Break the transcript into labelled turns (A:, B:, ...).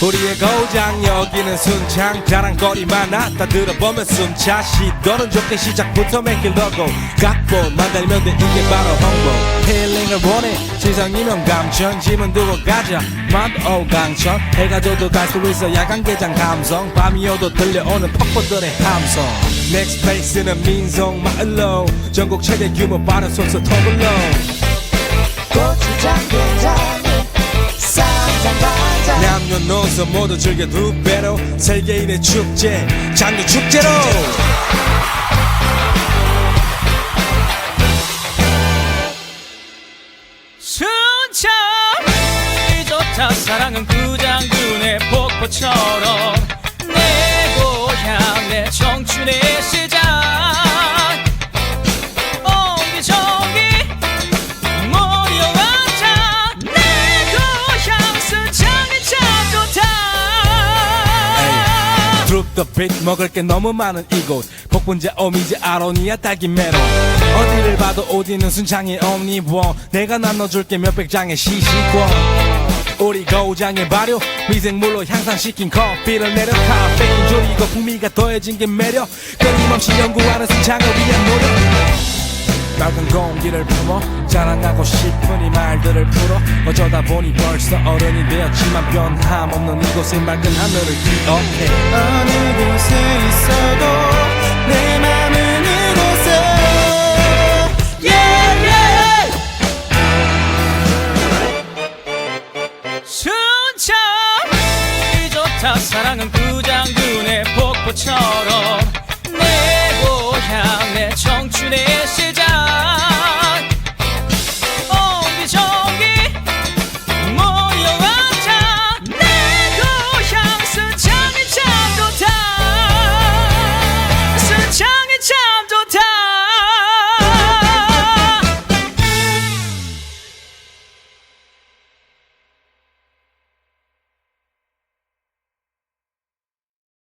A: 우리의 고장 여기는 순창. 자랑거리만 많다 들어보면 숨차. 시도는 좋게 시작부터 logo 각본 만들면 돼. 이게 바로 홍보. 힐링을 원해. 지성이면 감천. 짐은 두고 가자. 만도 강천 해가 져도 갈 수 있어. 야간 개장 감성. 밤이 오도 들려오는 폭포들의 함성. Place는 민속. 마을로. 전국 최대 규모 빠른 속서 터블로 남녀노소 모두 즐겨 두 배로 세계인의 축제 장류 축제로.
B: 순참 이 좋다 사랑은 그 장군의 폭포처럼
A: Beat 먹을 게 너무 많은 이곳. 복분자 오미지 아로니아 딸기 메론 어디를 봐도 어디는 순창의 옴니원 내가 나눠줄게 몇백 장의 시식권. 우리 고장의 발효 미생물로 향상시킨 커피를 내려. 카페인 줄이고 풍미가 더해진 게 매력. 끊임없이 연구하는 순창을 위한 노력 맑은 공기를 품어 자랑하고 싶은 이 말들을 풀어 어쩌다 보니 벌써 어른이 되었지만 변함없는 이곳의 맑은 하늘을 기억해.
B: 어느 곳에 있어도 내 맘은 이곳에. yeah, yeah. 순참 이 좋다. 사랑은 그 장군의 폭포처럼